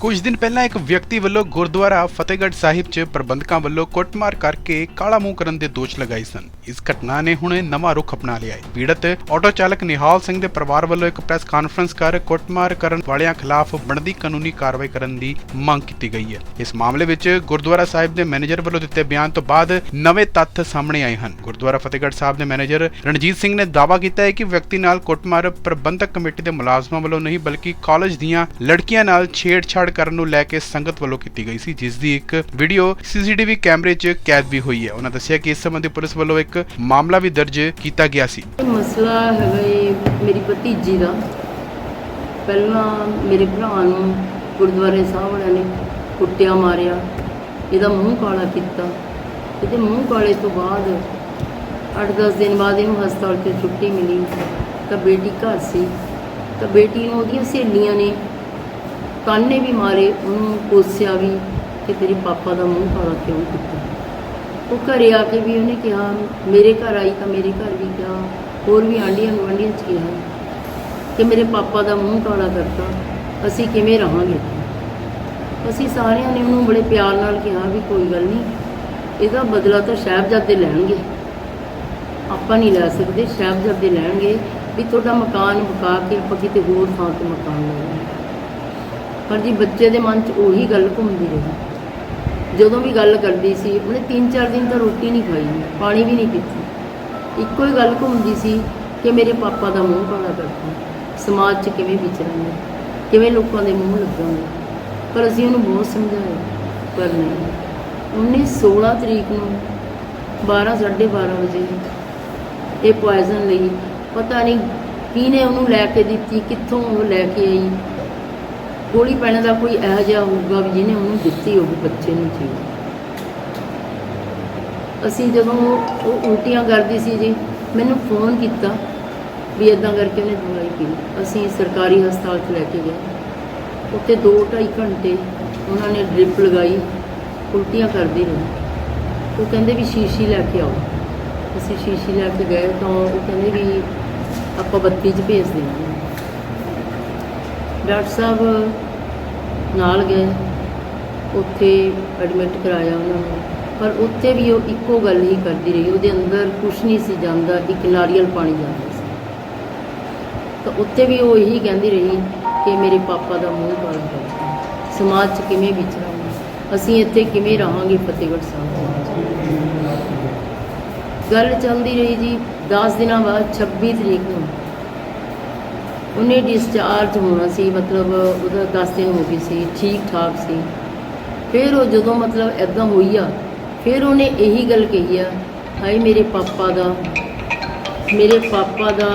ਕੁਝ ਦਿਨ ਪਹਿਲਾਂ ਇੱਕ ਵਿਅਕਤੀ ਵੱਲੋਂ ਗੁਰਦੁਆਰਾ ਫਤਿਹਗੜ੍ਹ ਸਾਹਿਬ 'ਚ ਪ੍ਰਬੰਧਕਾਂ ਵੱਲੋਂ ਕੁੱਟਮਾਰ ਕਰਕੇ ਕਾਲਾ ਮੂੰਹ ਕਰਨ ਦੇ ਦੋਸ਼ ਲਗਾਏ ਸਨ। ਇਸ ਘਟਨਾ ਨੇ ਹੁਣ ਨਵਾਂ ਰੁਖ ਅਪਣਾ ਲਿਆ ਹੈ। ਪੀੜਤ ਆਟੋ ਚਾਲਕ ਨਿਹਾਲ ਸਿੰਘ ਦੇ ਪਰਿਵਾਰ ਵੱਲੋਂ ਇੱਕ ਪ੍ਰੈਸ ਕਾਨਫਰੰਸ ਕਰ ਕੁੱਟਮਾਰ ਕਰਨ ਵਾਲਿਆਂ ਖਿਲਾਫ ਬਣਦੀ ਕਾਨੂੰਨੀ ਕਾਰਵਾਈ ਕਰਨ ਦੀ ਮੰਗ ਕੀਤੀ ਗਈ ਹੈ। ਇਸ ਮਾਮਲੇ ਵਿੱਚ ਗੁਰਦੁਆਰਾ ਸਾਹਿਬ ਦੇ ਮੈਨੇਜਰ ਵੱਲੋਂ ਦਿੱਤੇ ਬਿਆਨ ਤੋਂ ਬਾਅਦ ਨਵੇਂ ਤੱਥ ਸਾਹਮਣੇ ਆਏ ਹਨ। ਗੁਰਦੁਆਰਾ ਫਤਿਹਗੜ੍ਹ ਸਾਹਿਬ ਦੇ ਮੈਨੇਜਰ ਰਣਜੀਤ ਸਿੰਘ ਨੇ ਦਾਅਵਾ ਕੀਤਾ ਹੈ ਕਿ ਵਿਅਕਤੀ ਨਾਲ ਕੁੱਟਮਾਰ ਪ੍ਰਬੰਧਕ ਕਮੇਟੀ ਦੇ ਮੁਲਾਜ਼ਮਾਂ ਵੱਲੋਂ ਨਹੀਂ, ਬਲਕਿ ਕਾਲਜ ਦੀਆਂ ਲੜਕੀਆਂ ਨਾਲ ਛੇੜਛਾੜ ਕਰਨ ਨੂੰ ਲੈ ਕੇ ਸੰਗਤ ਵੱਲੋਂ ਕੀਤੀ ਗਈ ਸੀ, ਜਿਸ ਦੀ ਇੱਕ ਵੀਡੀਓ ਸੀਸੀਟੀਵੀ ਕੈਮਰੇ 'ਚ ਕੈਦ ਵੀ ਹੋਈ ਹੈ। ਉਹਨਾਂ ਦੱਸਿਆ ਕਿ ਇਸ ਸੰਬੰਧੀ ਪੁਲਿਸ ਵੱਲੋਂ ਇੱਕ ਮਾਮਲਾ ਵੀ ਦਰਜ ਕੀਤਾ ਗਿਆ ਸੀ। ਮਸਲਾ ਹੈਗਾ ਮੇਰੀ ਭਤੀਜੀ ਦਾ। ਪਹਿਲਾਂ ਮੇਰੇ ਭਰਾ ਨੂੰ ਗੁਰਦੁਆਰੇ ਸਾਹਿਬ ਵਾਲਿਆਂ ਨੇ ਕੁੱਟਿਆ, ਮਾਰਿਆ। ਇਹਦਾ ਮੂੰਹ ਕਾਲਾ ਕੀਤਾ। ਇਹਦੇ ਮੂੰਹ ਕਾਲੇ ਤੋਂ ਬਾਅਦ 8-10 ਦਿਨ ਬਾਅਦ ਇਹਨੂੰ ਹਸਪਤਾਲ 'ਚ ਛੁੱਟੀ ਮਿਲੀ। ਤਾਂ ਬੇਟੀ ਘਰ ਸੀ। ਤਾਂ ਬੇਟੀ ਨੂੰ ਉਹਦੀਆਂ ਸਹੇਲੀਆਂ ਨੇ ਕਾਨੇ ਵੀ ਮਾਰੇ, ਉਹਨੂੰ ਕੋਸਿਆ ਵੀ ਕਿ ਤੇਰੇ ਪਾਪਾ ਦਾ ਮੂੰਹ ਕਾਲਾ ਕਿਉਂ ਕੀਤਾ? ਉਹ ਘਰੇ ਆ ਕੇ ਵੀ ਉਹਨੇ ਕਿਹਾ, ਮੇਰੇ ਘਰ ਆਈ ਤਾਂ ਮੇਰੇ ਘਰ ਵੀ ਕਿਹਾ ਹੋਰ ਵੀ ਆਂਡੀਆਂ ਗੁਆਂਢੀਆਂ ਚ ਕਿਹਾ ਕਿ ਮੇਰੇ ਪਾਪਾ ਦਾ ਮੂੰਹ ਕਾਲਾ ਕਰਤਾ, ਅਸੀਂ ਕਿਵੇਂ ਰਹਾਂਗੇ? ਅਸੀਂ ਸਾਰਿਆਂ ਨੇ ਉਹਨੂੰ ਬੜੇ ਪਿਆਰ ਨਾਲ ਕਿਹਾ ਵੀ ਕੋਈ ਗੱਲ ਨਹੀਂ, ਇਹਦਾ ਬਦਲਾ ਤਾਂ ਸਾਹਿਬਜ਼ਾਦੇ ਲੈਣਗੇ। ਆਪਾਂ ਨਹੀਂ ਲੈ ਸਕਦੇ, ਸਾਹਿਬਜ਼ਾਦੇ ਲੈਣਗੇ ਵੀ ਤੁਹਾਡਾ ਮਕਾਨ ਬਕਾ ਕੇ ਆਪਾਂ ਕਿਤੇ ਹੋਰ ਥਾਂ ਤੇ ਮਕਾਨ ਲੈਣਾ ਪਰ ਜੀ ਬੱਚੇ ਦੇ ਮਨ 'ਚ ਉਹੀ ਗੱਲ ਘੁੰਮਦੀ ਰਹੀ। ਜਦੋਂ ਵੀ ਗੱਲ ਕਰਦੀ ਸੀ, ਉਹਨੇ 3-4 ਦਿਨ ਤਾਂ ਰੋਟੀ ਨਹੀਂ ਖਾਈ, ਪਾਣੀ ਵੀ ਨਹੀਂ ਪੀਤੀ। ਇੱਕੋ ਹੀ ਗੱਲ ਘੁੰਮਦੀ ਸੀ ਕਿ ਮੇਰੇ ਪਾਪਾ ਦਾ ਮੂੰਹ ਕਾਲਾ ਕਰਦਾ। ਸਮਾਜ 'ਚ ਕਿਵੇਂ ਵਿਚਰਾਂਗੇ ਕਿਵੇਂ ਲੋਕਾਂ ਦੇ ਮੂੰਹ ਲੱਗਾਂਗੇ ਪਰ ਅਸੀਂ ਉਹਨੂੰ ਬਹੁਤ ਸਮਝਾਇਆ, ਪਰ ਨਹੀਂ। ਉਹਨੇ 16 ਤਰੀਕ ਨੂੰ 12:30 ਵਜੇ ਇਹ ਪੋਇਜ਼ਨ ਲਈ, ਪਤਾ ਨਹੀਂ ਕਿਹਨੇ ਉਹਨੂੰ ਲੈ ਕੇ ਦਿੱਤੀ, ਕਿੱਥੋਂ ਉਹ ਲੈ ਕੇ ਆਈ। ਗੋਲੀ ਪੈਣ ਦਾ ਕੋਈ ਇਹੋ ਜਿਹਾ ਹੋਊਗਾ ਵੀ ਜਿਹਨੇ ਉਹਨੂੰ ਦਿੱਤੀ ਹੋਊ, ਬੱਚੇ ਨੂੰ ਚੀਜ਼ ਅਸੀਂ ਜਦੋਂ ਉਹ ਉਲਟੀਆਂ ਕਰਦੀ ਸੀ ਜੀ, ਮੈਨੂੰ ਫੋਨ ਕੀਤਾ ਵੀ ਇਦਾਂ ਕਰਕੇ ਉਹਨੇ ਦਵਾਈ ਪੀ ਅਸੀਂ ਸਰਕਾਰੀ ਹਸਪਤਾਲ 'ਚ ਲੈ ਕੇ ਗਏ। ਉੱਥੇ 2.5 ਘੰਟੇ ਉਹਨਾਂ ਨੇ ਡ੍ਰਿਪ ਲਗਾਈ, ਉਲਟੀਆਂ ਕਰਦੀ ਰਹੀ। ਉਹ ਕਹਿੰਦੇ ਵੀ ਸ਼ੀਸ਼ੀ ਲੈ ਕੇ ਆਓ। ਅਸੀਂ ਸ਼ੀਸ਼ੀ ਲੈ ਕੇ ਗਏ ਤਾਂ ਉਹ ਕਹਿੰਦੇ ਵੀ ਆਪਾਂ ਬੱਤੀ 'ਚ ਭੇਜ ਹਾਂ। ਡਾਕਟਰ ਸਾਹਿਬ ਨਾਲ ਗਏ, ਉੱਥੇ ਐਡਮਿਟ ਕਰਾਇਆ ਉਹਨਾਂ ਨੂੰ। ਪਰ ਉੱਥੇ ਵੀ ਉਹ ਇੱਕੋ ਗੱਲ ਹੀ ਕਰਦੀ ਰਹੀ, ਉਹਦੇ ਅੰਦਰ ਕੁਝ ਨਹੀਂ ਸੀ ਜਾਂਦਾ, ਇੱਕ ਨਾਰੀਅਲ ਪਾਣੀ ਜਾਂਦਾ ਸੀ। ਤਾਂ ਉੱਥੇ ਵੀ ਉਹ ਇਹੀ ਕਹਿੰਦੀ ਰਹੀ ਕਿ ਮੇਰੇ ਪਾਪਾ ਦਾ ਮੂੰਹ ਕਾਲਾ ਕਰਦਾ ਸਮਾਜ 'ਚ ਕਿਵੇਂ ਵਿਚਰਾਂਗੇ ਅਸੀਂ ਇੱਥੇ ਕਿਵੇਂ ਰਹਾਂਗੇ ਫਤਿਹਗੜ੍ਹ ਸਾਹਿਬ ਗੱਲ ਚੱਲਦੀ ਰਹੀ ਜੀ 10 ਦਿਨਾਂ ਬਾਅਦ 26 ਤਰੀਕ ਨੂੰ ਉਹਨੇ ਡਿਸਚਾਰਜ ਹੋਣਾ ਸੀ, ਮਤਲਬ ਉਹਦਾ 10 ਦਿਨ ਹੋ ਗਏ ਸੀ, ਠੀਕ ਠਾਕ ਸੀ। ਫਿਰ ਉਹ ਜਦੋਂ ਮਤਲਬ ਐਦਾਂ ਹੋਈ ਆ, ਫਿਰ ਉਹਨੇ ਇਹੀ ਗੱਲ ਕਹੀ ਆ, ਹਾਏ ਮੇਰੇ ਪਾਪਾ ਦਾ, ਮੇਰੇ ਪਾਪਾ ਦਾ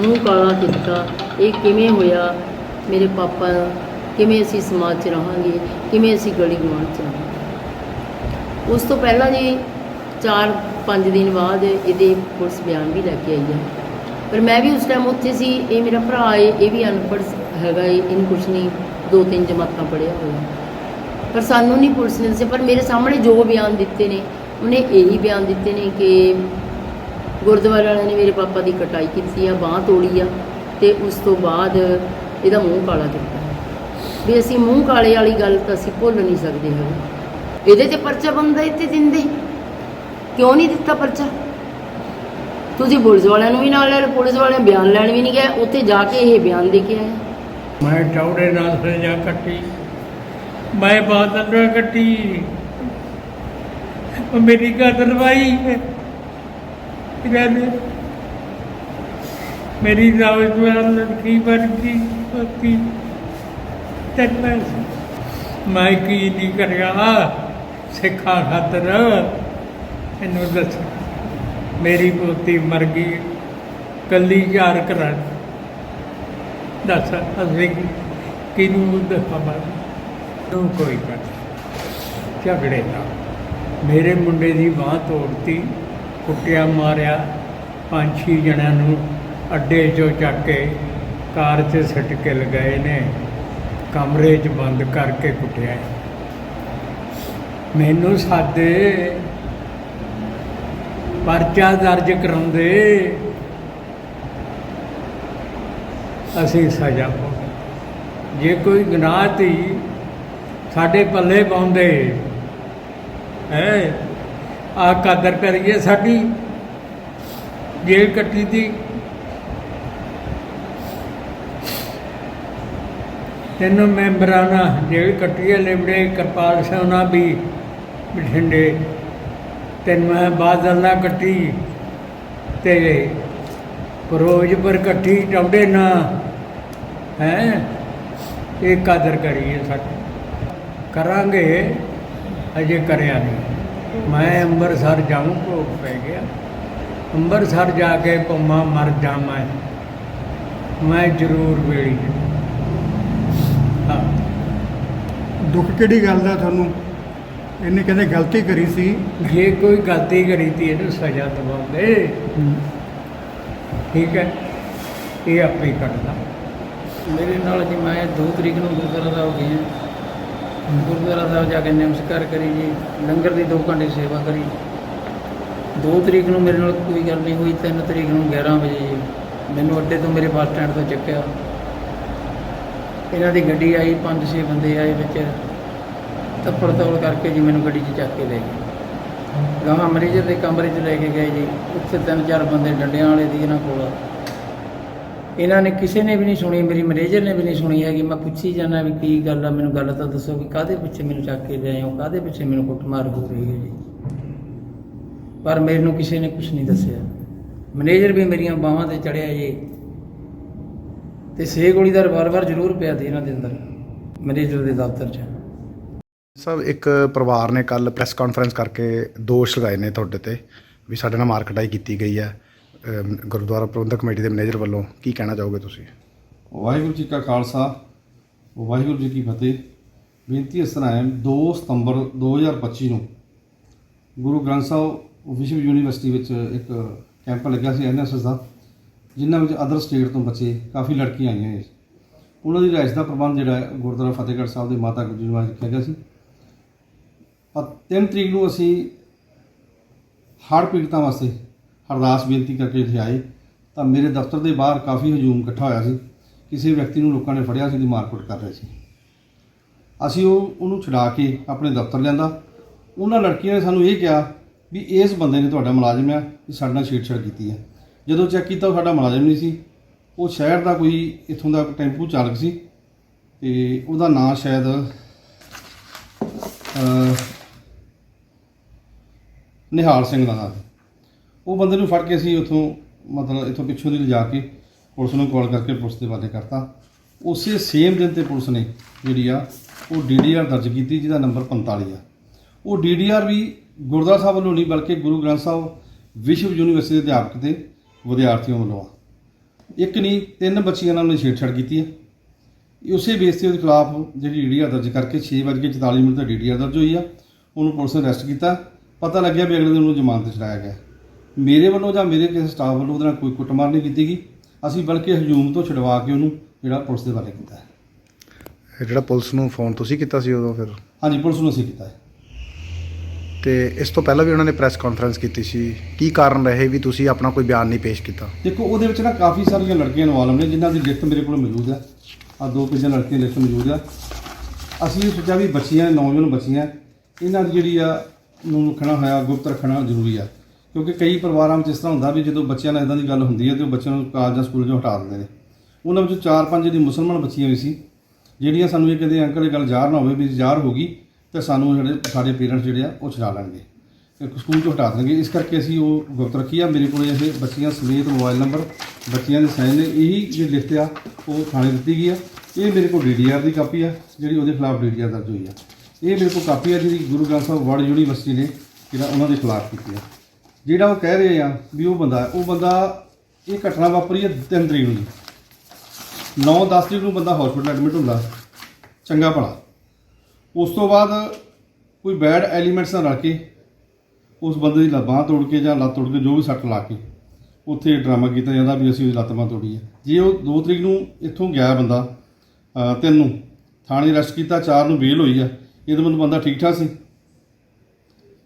ਮੂੰਹ ਕਾਲਾ ਕੀਤਾ, ਇਹ ਕਿਵੇਂ ਹੋਇਆ? ਮੇਰੇ ਪਾਪਾ ਦਾ, ਕਿਵੇਂ ਅਸੀਂ ਸਮਾਜ 'ਚ ਰਹਾਂਗੇ? ਕਿਵੇਂ ਅਸੀਂ ਗਲੀ ਗੁਆਂਢ 'ਚ ਰਹਾਂਗੇ? ਉਸ ਤੋਂ ਪਹਿਲਾਂ ਜੀ 4-5 ਦਿਨ ਬਾਅਦ ਇਹਦੇ ਪੁਲਿਸ ਬਿਆਨ ਵੀ ਲੈ ਕੇ ਆਈ ਹੈ ਪਰ ਮੈਂ ਵੀ ਉਸ ਟਾਈਮ ਉੱਥੇ ਸੀ, ਇਹ ਮੇਰਾ ਭਰਾ ਏ, ਇਹ ਵੀ ਅਨਪੜ੍ਹ ਹੈਗਾ ਏ, ਇਹਨੂੰ ਕੁਛ ਨਹੀਂ ਦੋ ਤਿੰਨ ਜਮਾਤਾਂ ਪੜ੍ਹਿਆ ਹੋਇਆ। ਪਰ ਸਾਨੂੰ ਨਹੀਂ ਪੁਲਿਸ ਨੇ ਦੱਸਿਆ, ਪਰ ਮੇਰੇ ਸਾਹਮਣੇ ਜੋ ਬਿਆਨ ਦਿੱਤੇ ਨੇ, ਉਹਨੇ ਇਹੀ ਬਿਆਨ ਦਿੱਤੇ ਨੇ ਕਿ ਗੁਰਦੁਆਰੇ ਵਾਲਿਆਂ ਨੇ ਮੇਰੇ ਪਾਪਾ ਦੀ ਕਟਾਈ ਕੀਤੀ ਆ, ਬਾਹ ਤੋੜੀ ਆ, ਤੇ ਉਸ ਤੋਂ ਬਾਅਦ ਇਹਦਾ ਮੂੰਹ ਕਾਲਾ ਕੀਤਾ। ਵੀ ਅਸੀਂ ਮੂੰਹ ਕਾਲੇ ਵਾਲੀ ਗੱਲ ਤਾਂ ਅਸੀਂ ਭੁੱਲ ਨਹੀਂ ਸਕਦੇ ਹੈਗੇ। ਇਹਦੇ ਤੇ ਪਰਚਾ ਬੰਦਾ ਇੱਥੇ ਦਿੰਦੇ। ਕਿਉਂ ਨਹੀਂ ਦਿੱਤਾ ਪਰਚਾ? ਤੁਸੀਂ ਪੁਲਿਸ ਵਾਲਿਆਂ ਨੂੰ ਵੀ ਨਾਲ ਲੈ ਲਓ ਪੁਲਿਸ ਵਾਲੇ ਬਿਆਨ ਲੈਣ ਵੀ ਨਹੀਂ ਗਏ, ਉੱਥੇ ਜਾ ਕੇ ਇਹ ਬਿਆਨ ਦੇ ਕੇ ਆਏ। ਮੈਂ ਚੌੜੇ ਨਾਲ ਸਜਾ ਕੱਟੀ, ਮੈਂ ਬਾਦਲ ਨਾਲ ਕੱਟੀ, ਉਹ ਮੇਰੀ ਗਦਰਵਾਈ ਹੈ। ਇਹਨਾਂ ਮੇਰੀ ਨੌਜਵਾਨ ਲੜਕੀ ਬਣ ਗਈ ਪਤੀ ਤੈਨਾਂ ਮੈਂ ਕੀ ਨਹੀਂ ਕਰਿਆ, ਸਿੱਖਾਂ ਖਾਤਰ ਇਹਨੂੰ ਦੱਸ। ਮੇਰੀ ਪੋਤੀ ਮਰ ਗਈ, ਕੱਲੀ ਯਾਰ ਕਰਾਂ ਦੱਸ, ਅਸੀਂ ਕਿਹਨੂੰ ਦਫਾਵਾਂ ਨੂੰ ਕੋਈ ਕਰ ਝਗੜੇ ਦਾ। ਮੇਰੇ ਮੁੰਡੇ ਦੀ ਬਾਹ ਤੋੜਤੀ, ਕੁੱਟਿਆ, ਮਾਰਿਆ। ਪੰਜ ਛੇ ਜਣਿਆਂ ਨੂੰ ਅੱਡੇ 'ਚੋਂ ਚੱਕ ਕੇ ਕਾਰ 'ਚ ਸਿੱਟ ਕੇ ਲਗਾਏ ਨੇ। ਕਮਰੇ 'ਚ ਬੰਦ ਕਰਕੇ ਕੁੱਟਿਆ। ਮੈਨੂੰ ਸਾਦੇ ਪਰਚਾ ਦਰਜ ਕਰਾਉਂਦੇ, ਅਸੀਂ ਸਜ਼ਾ ਪਾਉਂਦੇ। ਜੇ ਕੋਈ ਗੁਨਾਹ ਤੀ ਸਾਡੇ ਪੱਲੇ ਪਾਉਂਦੇ, ਹੈ ਆ ਕਦਰ ਕਰੀਏ ਸਾਡੀ ਜੇਲ ਕੱਟੀ ਦੀ। ਤਿੰਨ ਮੈਂਬਰਾਂ ਨਾਲ ਜੇਲ ਕੱਟੀ ਹੈ, ਲਿਬੜੇ, ਕਿਰਪਾਲ ਸੋਨਾ ਵੀ ਬਠਿੰਡੇ। ਤਿੰਨ ਮੈਂ ਬਾਦਲ ਨਾਲ ਕੱਟੀ। ਤੇ ਪਰ ਕੱਠੀ ਟੌਡੇ ਨਾ ਹੈ? ਇਹ ਕਦਰ ਕਰੀਏ ਸਾਡੀ ਕਰਾਂਗੇ, ਅਜੇ ਕਰਿਆ ਨਹੀਂ। ਮੈਂ ਅੰਮ੍ਰਿਤਸਰ ਜਾਊਂ, ਭੋਗ ਪੈ ਗਿਆ। ਅੰਮ੍ਰਿਤਸਰ ਜਾ ਕੇ ਪੰਮਾ ਮਰ ਜਾਵਾਂ ਮੈਂ। ਜ਼ਰੂਰ ਵੇੜੀ ਹਾਂ। ਦੁੱਖ ਕਿਹੜੀ ਗੱਲ ਦਾ ਤੁਹਾਨੂੰ? ਇਹਨੇ ਕਹਿੰਦੇ ਗਲਤੀ ਕਰੀ ਸੀ। ਜੇ ਕੋਈ ਗਲਤੀ ਕਰੀ ਤੀ ਇਹਨੂੰ ਸਜ਼ਾ ਦਵਾਉਂਦੇ। ਠੀਕ ਹੈ। ਇਹ ਆਪੇ ਹੀ ਕੱਟਦਾ ਮੇਰੇ ਨਾਲ ਜੀ ਮੈਂ 2 ਤਰੀਕ ਨੂੰ ਗੁਰਦੁਆਰਾ ਸਾਹਿਬ ਹਾਂ। ਗੁਰਦੁਆਰਾ ਸਾਹਿਬ ਜਾ ਕੇ ਨਮਸਕਾਰ ਕਰੀ ਜੀ। ਲੰਗਰ ਦੀ 2 ਘੰਟੇ ਸੇਵਾ ਕਰੀ। 2 ਤਰੀਕ ਨੂੰ ਮੇਰੇ ਨਾਲ ਕੋਈ ਗੱਲ ਨਹੀਂ ਹੋਈ। 3 ਤਰੀਕ ਨੂੰ 11 ਵਜੇ ਜੀ। ਮੈਨੂੰ ਅੱਡੇ ਤੋਂ ਮੇਰੇ ਬੱਸ ਸਟੈਂਡ ਤੋਂ ਚੱਕਿਆ। ਇਹਨਾਂ ਦੀ ਗੱਡੀ ਆਈ। 5-6 ਬੰਦੇ ਆਏ ਵਿੱਚ। ਤੱਪੜ ਤੌੜ ਕਰਕੇ ਜੀ ਮੈਨੂੰ ਗੱਡੀ 'ਚ ਚੱਕ ਕੇ ਲੈ ਗਏ। ਗਾਹਾਂ ਮਰੀਜ਼ ਦੇ ਕਮਰੇ 'ਚ ਲੈ ਕੇ ਗਏ ਜੀ। ਉੱਥੇ ਤਿੰਨ ਚਾਰ ਬੰਦੇ ਡੰਡਿਆਂ ਵਾਲੇ ਦੀ ਇਹਨਾਂ ਕੋਲ। ਇਹਨਾਂ ਨੇ ਕਿਸੇ ਨੇ ਵੀ ਨਹੀਂ ਸੁਣੀ, ਮੇਰੀ ਮੈਨੇਜਰ ਨੇ ਵੀ ਨਹੀਂ ਸੁਣੀ ਹੈਗੀ। ਮੈਂ ਪੁੱਛੀ ਜਾਣਾ ਵੀ ਕੀ ਗੱਲ ਆ, ਮੈਨੂੰ ਗੱਲ ਤਾਂ ਦੱਸੋ ਵੀ ਕਾਹਦੇ ਪਿੱਛੇ ਮੈਨੂੰ ਚੱਕ ਕੇ ਲਿਆਏ ਹੋ ਕਾਹਦੇ ਪਿੱਛੇ ਮੈਨੂੰ ਕੁੱਟਮਾਰ ਹੋ ਰਹੀ ਹੈ ਜੀ। ਪਰ ਮੈਨੂੰ ਕਿਸੇ ਨੇ ਕੁਝ ਨਹੀਂ ਦੱਸਿਆ। ਮੈਨੇਜਰ ਵੀ ਮੇਰੀਆਂ ਬਾਹਾਂ ਤੇ ਚੜਿਆ ਜੀ। ਤੇ ਛੇ ਗੋਲੀ ਦਾ ਰਿਵਾਲਵਰ ਜ਼ਰੂਰ ਪਿਆ ਸੀ ਇਹਨਾਂ ਦੇ ਅੰਦਰ, ਮੈਨੇਜਰ ਦੇ ਦਫ਼ਤਰ 'ਚ। ਸਭ ਇੱਕ ਪਰਿਵਾਰ ਨੇ ਕੱਲ ਪ੍ਰੈਸ ਕਾਨਫਰੰਸ ਕਰਕੇ ਦੋਸ਼ ਲਗਾਏ ਨੇ ਤੁਹਾਡੇ ਤੇ ਵੀ ਸਾਡੇ ਨਾਲ ਮਾਰਕਟਾਈ ਕੀਤੀ ਗਈ ਹੈ। ਅਮ, ਗੁਰਦੁਆਰਾ ਪ੍ਰਬੰਧਕ ਕਮੇਟੀ ਦੇ ਮੈਨੇਜਰ ਵੱਲੋਂ ਕੀ ਕਹਿਣਾ ਚਾਹੋਗੇ ਤੁਸੀਂ? ਵਾਹਿਗੁਰੂ ਜੀ ਕਾ ਖਾਲਸਾ, ਵਾਹਿਗੁਰੂ ਜੀ ਕੀ ਫਤਿਹ। ਬੇਨਤੀ ਇਸ ਤਰ੍ਹਾਂ ਹੈ 2 ਸਤੰਬਰ 2025 ਨੂੰ ਗੁਰੂ ਗ੍ਰੰਥ ਸਾਹਿਬ ਵਿਸ਼ਵ ਯੂਨੀਵਰਸਿਟੀ ਵਿੱਚ ਇੱਕ ਕੈਂਪ ਲੱਗਿਆ ਸੀ ਐਨਐਸਐਸ ਦਾ, ਜਿਨ੍ਹਾਂ ਵਿੱਚ ਅਦਰ ਸਟੇਟ ਤੋਂ ਬੱਚੇ, ਕਾਫੀ ਲੜਕੀਆਂ ਆਈਆਂ ਨੇ। ਉਹਨਾਂ ਦੀ ਰਿਹਾਇਸ਼ ਦਾ ਪ੍ਰਬੰਧ ਜਿਹੜਾ ਹੈ ਗੁਰਦੁਆਰਾ ਫਤਿਹਗੜ੍ਹ ਸਾਹਿਬ ਦੇ ਮਾਤਾ ਗੁਜਰੀ ਨਿਵਾਸ ਰੱਖਿਆ ਗਿਆ ਸੀ। 3 ਤਰੀਕ ਨੂੰ ਅਸੀਂ ਹੜ੍ਹ ਪੀੜਤਾਂ ਵਾਸਤੇ ਅਰਦਾਸ ਬੇਨਤੀ ਕਰਕੇ ਇੱਥੇ ਆਏ। ਤਾਂ ਮੇਰੇ ਦਫ਼ਤਰ ਦੇ ਬਾਹਰ ਕਾਫੀ ਹਜੂਮ ਇਕੱਠਾ ਹੋਇਆ ਸੀ। ਕਿਸੇ ਵਿਅਕਤੀ ਨੂੰ ਲੋਕਾਂ ਨੇ ਫੜਿਆ ਸੀ ਦੀ ਮਾਰਕੁੱਟ ਕਰ ਰਹੇ ਸੀ। ਅਸੀਂ ਉਹ, ਉਹਨੂੰ ਛੁਡਾ ਕੇ ਆਪਣੇ ਦਫ਼ਤਰ ਲਿਆਂਦਾ। ਉਹਨਾਂ ਲੜਕੀਆਂ ਨੇ ਸਾਨੂੰ ਇਹ ਕਿਹਾ ਵੀ ਇਸ ਬੰਦੇ ਨੇ ਤੁਹਾਡਾ ਮੁਲਾਜ਼ਮ ਆ, ਵੀ ਸਾਡੇ ਨਾਲ ਛੇੜਛਾੜ ਕੀਤੀ ਹੈ ਜਦੋਂ ਚੈੱਕ ਕੀਤਾ ਉਹ ਸਾਡਾ ਮੁਲਾਜ਼ਮ ਨਹੀਂ ਸੀ। ਉਹ ਸ਼ਹਿਰ ਦਾ ਕੋਈ, ਇੱਥੋਂ ਦਾ ਟੈਂਪੂ ਚਾਲਕ ਸੀ ਤੇ ਉਹਦਾ ਨਾਂ ਸ਼ਾਇਦ ਨਿਹਾਲ ਸਿੰਘ ਦਾ ਨਾਮ। ਸੀ ਉਹ ਬੰਦੇ ਨੂੰ ਫੜ ਕੇ ਅਸੀਂ ਉੱਥੋਂ ਮਤਲਬ ਇੱਥੋਂ ਪਿੱਛੋਂ ਦੀ ਲਿਜਾ ਕੇ ਪੁਲਿਸ ਨੂੰ ਕਾਲ ਕਰਕੇ ਪੁਲਿਸ ਦੇ ਹਵਾਲੇ ਕਰਤਾ। ਉਸੇ ਸੇਮ ਦਿਨ ਤੇ ਪੁਲਿਸ ਨੇ ਜਿਹੜੀ ਆ, ਉਹ ਡੀਡੀਆਰ ਦਰਜ ਕੀਤੀ, ਜਿਹਦਾ ਨੰਬਰ 45 ਆ। ਉਹ ਡੀਡੀਆਰ ਵੀ ਗੁਰਦੁਆਰਾ ਸਾਹਿਬ ਵੱਲੋਂ ਨਹੀਂ, ਬਲਕਿ ਗੁਰੂ ਗ੍ਰੰਥ ਸਾਹਿਬ ਵਿਸ਼ਵ ਯੂਨੀਵਰਸਿਟੀ ਦੇ ਅਧਿਆਪਕ ਤੇ ਵਿਦਿਆਰਥੀਆਂ ਵੱਲੋਂ ਆ। ਇੱਕ ਨਹੀਂ, ਤਿੰਨ ਬੱਚੀਆਂ ਨਾਲ ਉਹਨੇ ਛੇੜਛਾੜ ਕੀਤੀ ਹੈ ਉਸੇ ਬੇਸ ਤੇ ਉਹਦੇ ਖਿਲਾਫ ਜਿਹੜੀ ਡੀਡੀਆਰ ਦਰਜ ਕਰਕੇ 6:44 ਮਿੰਟ ਦਾ ਡੀਡੀਆਰ ਦਰਜ ਹੋਈ ਆ। ਉਹਨੂੰ ਪੁਲਿਸ ਨੇ ਅਰੈਸਟ ਕੀਤਾ। ਪਤਾ ਲੱਗਿਆ ਵੀ ਅਗਲੇ ਦਿਨ ਉਹਨੂੰ ਜ਼ਮਾਨਤ 'ਤੇ ਛਡਾਇਆ ਗਿਆ। ਮੇਰੇ ਵੱਲੋਂ ਜਾਂ ਮੇਰੇ ਕਿਸੇ ਸਟਾਫ ਵੱਲੋਂ ਉਹਦੇ ਨਾਲ ਕੋਈ ਕੁੱਟਮਾਰ ਨਹੀਂ ਕੀਤੀ ਗਈ। ਅਸੀਂ ਬਲਕਿ ਹਜੂਮ ਤੋਂ ਛਡਵਾ ਕੇ ਉਹਨੂੰ ਜਿਹੜਾ ਪੁਲਿਸ ਦੇ ਬਾਰੇ ਕੀਤਾ ਹੈ। ਇਹ ਜਿਹੜਾ ਪੁਲਿਸ ਨੂੰ ਫੋਨ ਤੁਸੀਂ ਕੀਤਾ ਸੀ ਉਦੋਂ ਫਿਰ? ਹਾਂਜੀ ਪੁਲਿਸ ਨੂੰ ਅਸੀਂ ਕੀਤਾ ਹੈ। ਤੇ ਇਸ ਤੋਂ ਪਹਿਲਾਂ ਵੀ ਉਹਨਾਂ ਨੇ ਪ੍ਰੈਸ ਕਾਨਫਰੰਸ ਕੀਤੀ ਸੀ। ਕੀ ਕਾਰਨ ਰਹੇ ਵੀ ਤੁਸੀਂ ਆਪਣਾ ਕੋਈ ਬਿਆਨ ਨਹੀਂ ਪੇਸ਼ ਕੀਤਾ? ਦੇਖੋ ਉਹਦੇ ਵਿੱਚ ਨਾ ਕਾਫੀ ਸਾਰੀਆਂ ਲੜਕੀਆਂ ਇਨਵੋਲਵ ਨੇ ਜਿਨ੍ਹਾਂ ਦੀ ਲਿਸਟ ਮੇਰੇ ਕੋਲ ਮੌਜੂਦ ਹੈ। ਆ ਦੋ ਤਿੰਨ ਲੜਕੀਆਂ ਲਿਸਟ ਮੌਜੂਦ ਹੈ। ਅਸੀਂ ਇਹ ਸੋਚਿਆ ਵੀ ਬੱਚੀਆਂ ਨੌਜਵਾਨ ਬੱਚੀਆਂ ਇਹਨਾਂ ਦੀ ਜਿਹੜੀ ਆ ਨੂੰ ਰੱਖਣਾ ਹੋਇਆ, ਗੁਪਤ ਰੱਖਣਾ ਜ਼ਰੂਰੀ ਆ। ਕਿਉਂਕਿ ਕਈ ਪਰਿਵਾਰਾਂ ਵਿੱਚ ਇਸ ਤਰ੍ਹਾਂ ਹੁੰਦਾ ਵੀ ਜਦੋਂ ਬੱਚਿਆਂ ਨਾਲ ਇਦਾਂ ਦੀ ਗੱਲ ਹੁੰਦੀ ਹੈ ਤੇ ਉਹ ਬੱਚਿਆਂ ਨੂੰ ਕਾਲਜ ਜਾਂ ਸਕੂਲ ਚੋਂ ਹਟਾ ਦਿੰਦੇ ਨੇ। ਉਹਨਾਂ ਵਿੱਚੋਂ ਚਾਰ ਪੰਜ ਜਿਹੜੀ ਮੁਸਲਮਾਨ ਬੱਚੀਆਂ ਵੀ ਸੀ, ਜਿਹੜੀਆਂ ਸਾਨੂੰ ਇਹ ਕਦੇ ਅੰਕਲ ਇਹ ਗੱਲ ਜ਼ਾਹਰ ਨਾ ਹੋਵੇ ਵੀ ਜ਼ਾਹਰ ਹੋ ਗਈ ਤੇ ਸਾਨੂੰ ਜਿਹੜੇ ਸਾਡੇ ਪੇਰੈਂਟਸ ਜਿਹੜੇ ਆ, ਉਹ ਛਡਾ ਲੈਣਗੇ। ਸਕੂਲ ਤੋਂ ਹਟਾ ਦੇਣਗੇ। ਇਸ ਕਰਕੇ ਅਸੀਂ ਉਹ ਗੁਪਤ ਰੱਖੀ ਆ। ਮੇਰੇ ਕੋਲ ਇਹ ਬੱਚੀਆਂ ਸਮੇਤ ਮੋਬਾਈਲ ਨੰਬਰ ਬੱਚੀਆਂ ਦੇ ਸਾਈਨ ਨੇ, ਇਹੀ ਜਿਹੜੀ ਲਿਸਟ ਆ, ਉਹ ਥਾਣੇ ਦਿੱਤੀ ਗਈ ਆ। ਇਹ ਮੇਰੇ ਕੋਲ ਡੀਡੀਆਰ ਦੀ ਕਾਪੀ ਆ, ਜਿਹੜੀ ਉਹਦੇ ਖਿਲਾਫ ਡੀਡੀਆਰ ਦਰਜ ਹੋਈ ਆ। ਇਹ ਮੇਰੇ ਕੋਲ ਕਾਪੀ ਆ ਜਿਹੜੀ ਗੁਰੂ ਗ੍ਰੰਥ ਸਾਹਿਬ ਵਰਲਡ ਯੂਨੀਵਰਸਿਟੀ ਨੇ ਜਿਹੜਾ ਉਹਨਾਂ ਦੇ ਖਿਲਾਫ ਕੀਤੀ ਹੈ। ਜਿਹੜਾ ਉਹ ਕਹਿ ਰਹੇ ਆ ਵੀ ਉਹ ਬੰਦਾ ਉਹ ਬੰਦਾ ਇਹ ਘਟਨਾ ਵਾਪਰੀ ਹੈ ਤਿੰਨ ਤਰੀਕ ਨੂੰ 9-10 ਤਰੀਕ ਨੂੰ ਬੰਦਾ ਹਸਪੀਟਲ ਐਡਮਿਟ ਹੁੰਦਾ, ਚੰਗਾ ਭਲਾ। ਉਸ ਤੋਂ ਬਾਅਦ ਕੋਈ ਬੈਡ ਐਲੀਮੈਂਟਸ ਨਾਲ ਰਲ ਕੇ ਉਸ ਬੰਦੇ ਦੀ ਲੱਤ ਬਾਂਹ ਤੋੜ ਕੇ ਜਾਂ ਲੱਤ ਤੋੜ ਕੇ ਜੋ ਵੀ ਸੱਟ ਲਾ ਕੇ ਉੱਥੇ ਡਰਾਮਾ ਕੀਤਾ ਜਾਂਦਾ ਵੀ ਅਸੀਂ ਉਹਦੀ ਲੱਤ ਬਾਂਹ ਤੋੜੀ ਹੈ। ਜੇ ਉਹ 2 ਤਰੀਕ ਨੂੰ ਇੱਥੋਂ ਗਿਆ ਬੰਦਾ ਤਿੰਨ ਨੂੰ, ਥਾਣੇ ਅਰੈਸਟ ਕੀਤਾ, ਚਾਰ ਨੂੰ ਬੇਲ ਹੋਈ ਆ ਇਹਦੇ ਮਤਲਬ ਬੰਦਾ ਠੀਕ ਠਾਕ ਸੀ।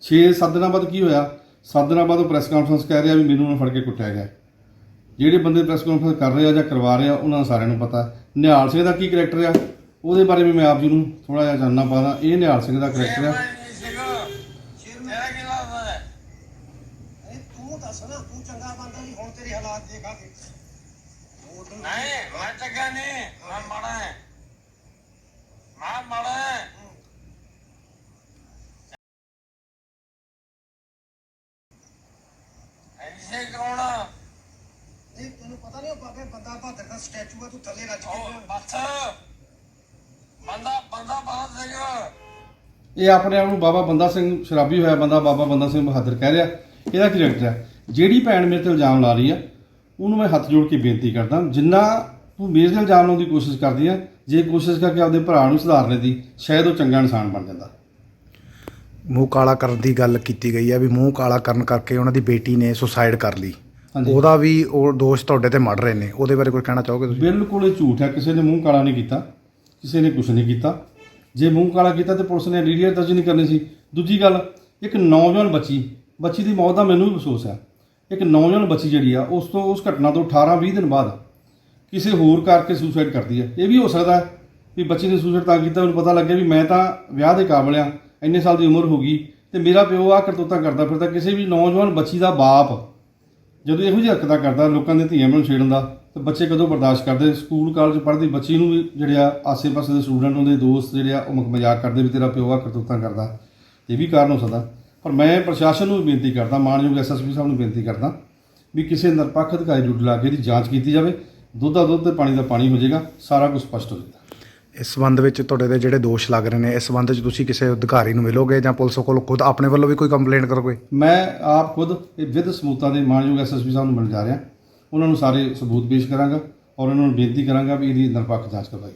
6-7 ਦਿਨਾਂ ਬਾਅਦ ਕੀ ਹੋਇਆ? 7 ਦਿਨਾਂ ਬਾਅਦ ਪ੍ਰੈਸ ਕਾਨਫਰੰਸ ਕਹਿ ਰਿਹਾ ਵੀ ਮੈਨੂੰ ਉਹਨਾਂ ਫੜ ਕੇ ਕੁੱਟਿਆ ਗਿਆ। ਜਿਹੜੇ ਬੰਦੇ ਪ੍ਰੈਸ ਕਾਨਫਰੰਸ ਕਰ ਰਹੇ ਆ ਜਾਂ ਕਰਵਾ ਰਹੇ ਆ, ਉਹਨਾਂ ਸਾਰਿਆਂ ਨੂੰ ਪਤਾ। ਨਿਹਾਲ ਸਿੰਘ ਦਾ ਕੀ ਕਰੈਕਟਰ ਆ? ਉਹਦੇ ਬਾਰੇ ਵੀ ਮੈਂ ਆਪ ਜੀ ਨੂੰ ਥੋੜਾ ਜਿਹਾ ਜਾਣਨਾ ਪਾਦਾ ਇਹ ਨਿਹਾਲ ਸਿੰਘ ਦਾ ਕਰੈਕਟਰ ਆ। ਨਹੀਂ, ਮੈਂ ਚੰਗਾ ਨਹੀਂ, ਮੈਂ ਮਾੜਾ ਹੈ। ਮੈਂ ਮਾੜਾ ਹੈ। ਕੌਣ ਆ? ਨਹੀਂ ਤੈਨੂੰ ਪਤਾ ਨਹੀਂ ਉਹ ਬਾਬੇ ਬੰਦਾ ਬਹਾਦਰ ਦਾ ਸਟੈਚੂ ਆ ਤੂੰ ਥੱਲੇ ਰੱਜ ਕੇ ਉਹ। ਬੱਸ। ਬੰਦਾ ਬੰਦਾ ਬਾਤ ਸੀਗਾ ਇਹ ਆਪਣੇ ਆਪ ਨੂੰ ਬਾਬਾ ਬੰਦਾ ਸਿੰਘ ਸ਼ਰਾਬੀ ਹੋਇਆ ਬੰਦਾ ਬਾਬਾ ਬੰਦਾ ਸਿੰਘ ਬਹਾਦਰ ਕਹਿ ਰਿਹਾ। ਇਹਦਾ ਕਰੈਕਟਰ ਹੈ? ਜਿਹੜੀ ਭੈਣ ਮੇਰੇ ਤੇ ਇਲਜ਼ਾਮ ਲਾ ਰਹੀ ਆ ਉਹਨੂੰ ਮੈਂ ਹੱਥ ਜੋੜ ਕੇ ਬੇਨਤੀ ਕਰਦਾ ਜਿੰਨਾ ਤੂੰ ਮੇਰੇ ਤੇ ਇਲਜ਼ਾਮ ਲਾਉਣ ਦੀ ਕੋਸ਼ਿਸ਼ ਕਰਦੀ ਆ ਜੇ ਕੋਸ਼ਿਸ਼ ਕਰਕੇ ਆਪਦੇ ਭਰਾ ਨੂੰ ਸੁਧਾਰਨੇ ਦੀ ਸ਼ਾਇਦ ਉਹ ਚੰਗਾ ਇਨਸਾਨ ਬਣ ਜਾਂਦਾ। ਮੂੰਹ ਕਾਲਾ ਕਰਨ ਦੀ ਗੱਲ ਕੀਤੀ ਗਈ ਹੈ ਵੀ ਮੂੰਹ ਕਾਲਾ ਕਰਨ ਕਰਕੇ ਉਹਨਾਂ ਦੀ ਬੇਟੀ ਨੇ ਸੁਸਾਈਡ ਕਰ ਲਈ। ਉਹਦਾ ਵੀ ਉਹ ਦੋਸ਼ ਤੁਹਾਡੇ ਤੇ ਮੜ ਰਹੇ ਨੇ। ਉਹਦੇ ਬਾਰੇ ਕੁਝ ਕਹਿਣਾ ਚਾਹੋਗੇ ਤੁਸੀਂ? ਬਿਲਕੁਲ ਇਹ ਝੂਠ ਹੈ। ਕਿਸੇ ਨੇ ਮੂੰਹ ਕਾਲਾ ਨਹੀਂ ਕੀਤਾ। ਕਿਸੇ ਨੇ ਕੁਝ ਨਹੀਂ ਕੀਤਾ। ਜੇ ਮੂੰਹ ਕਾਲਾ ਕੀਤਾ ਤੇ ਪੁਲਿਸ ਨੇ ਡੀਡੀਆਰ ਦਰਜ ਨਹੀਂ ਕਰਨੀ ਸੀ। ਦੂਜੀ ਗੱਲ ਇੱਕ ਨੌਜਵਾਨ ਬੱਚੀ ਬੱਚੀ ਦੀ ਮੌਤ ਦਾ ਮੈਨੂੰ ਵੀ ਅਫਸੋਸ ਹੈ। ਇੱਕ ਨੌਜਵਾਨ ਬੱਚੀ ਜਿਹੜੀ ਆ ਉਸ ਤੋਂ ਉਸ ਘਟਨਾ ਤੋਂ 18 20 ਦਿਨ ਬਾਅਦ ਕਿਸੇ ਹੋਰ ਕਰਕੇ ਸੁਸਾਈਡ ਕਰਦੀ ਹੈ। ਇਹ ਵੀ ਹੋ ਸਕਦਾ ਵੀ ਬੱਚੀ ਨੇ ਸੁਸਾਈਡ ਤਾਂ ਕੀਤਾ ਉਹਨੂੰ ਪਤਾ ਲੱਗਿਆ ਵੀ ਮੈਂ ਤਾਂ ਵਿਆਹ ਦੇ ਕਾਬਲ ਆ ਇੰਨੇ ਸਾਲ ਦੀ ਉਮਰ ਹੋ ਗਈ ਤੇ ਮੇਰਾ ਪਿਓ ਆ ਕਰਤੂਤਾਂ ਕਰਦਾ ਫਿਰਦਾ, ਕਿਸੇ ਵੀ ਨੌਜਵਾਨ ਬੱਚੀ ਦਾ ਬਾਪ ਜਦੋਂ ਇਹੋ ਜਿਹੀ ਹਰਕਤਾਂ ਕਰਦਾ, ਲੋਕਾਂ ਦੇ ਧੀਆਂ ਨੂੰ ਛੇੜਨ ਦਾ, ਤੇ ਬੱਚੇ ਕਦੋਂ ਬਰਦਾਸ਼ਤ ਕਰਦੇ? ਸਕੂਲ ਕਾਲਜ ਪੜ੍ਹਦੀ ਬੱਚੀ ਨੂੰ ਵੀ ਜਿਹੜੇ ਆ ਆਸੇ-ਪਾਸੇ ਦੇ ਸਟੂਡੈਂਟ ਉਹਦੇ ਦੋਸਤ ਜਿਹੜੇ ਆ, ਉਹ ਮਜ਼ਾਕ ਕਰਦੇ ਵੀ ਤੇਰਾ ਪਿਓ ਆ ਕਰਤੂਤਾਂ ਕਰਦਾ। ਇਹ ਵੀ ਕਾਰਨ ਹੋ ਸਕਦਾ। ਪਰ ਮੈਂ ਪ੍ਰਸ਼ਾਸਨ ਨੂੰ ਵੀ ਬੇਨਤੀ ਕਰਦਾ, ਮਾਨਯੋਗ ਐਸਐਸਪੀ ਸਾਹਿਬ ਨੂੰ ਬੇਨਤੀ ਕਰਦਾ ਵੀ ਕਿਸੇ ਨਿਰਪੱਖ ਅਧਿਕਾਰੀ ਨੂੰ ਲਾ ਕੇ ਇਹਦੀ ਜਾਂਚ ਕੀਤੀ ਜਾਵੇ। ਦੁੱਧ ਦਾ ਦੁੱਧ ਤੇ ਪਾਣੀ ਦਾ ਪਾਣੀ ਹੋ ਜਾਏਗਾ, ਸਾਰਾ ਕੁਝ ਸਪਸ਼ਟ ਹੋ ਜਾਏਗਾ। ਇਸ ਸੰਬੰਧ ਵਿੱਚ ਤੁਹਾਡੇ ਦੇ ਜਿਹੜੇ ਦੋਸ਼ ਲੱਗ ਰਹੇ ਨੇ, ਇਸ ਸੰਬੰਧ ਵਿੱਚ ਤੁਸੀਂ ਕਿਸੇ ਅਧਿਕਾਰੀ ਨੂੰ ਮਿਲੋਗੇ ਜਾਂ ਪੁਲਿਸ ਕੋਲ ਖੁਦ ਆਪਣੇ ਵੱਲੋਂ ਵੀ ਕੋਈ ਕੰਪਲੇਂਟ ਕਰੋਗੇ? ਮੈਂ ਆਪ ਖੁਦ ਇਹ ਵਿਦ ਸਬੂਤਾਂ ਦੇ ਮਾਨਯੋਗ ਐਸਐਸਪੀ ਸਾਹਿਬ ਨੂੰ ਮਿਲ ਜਾ ਰਿਹਾ। ਉਹਨਾਂ ਨੂੰ ਸਾਰੇ ਸਬੂਤ ਪੇਸ਼ ਕਰਾਂਗਾ ਔਰ ਉਹਨਾਂ ਨੂੰ ਬੇਨਤੀ ਕਰਾਂਗਾ ਵੀ ਇਹਦੀ ਨਿਰਪੱਖ ਜਾਂਚ ਕਰਵਾਈ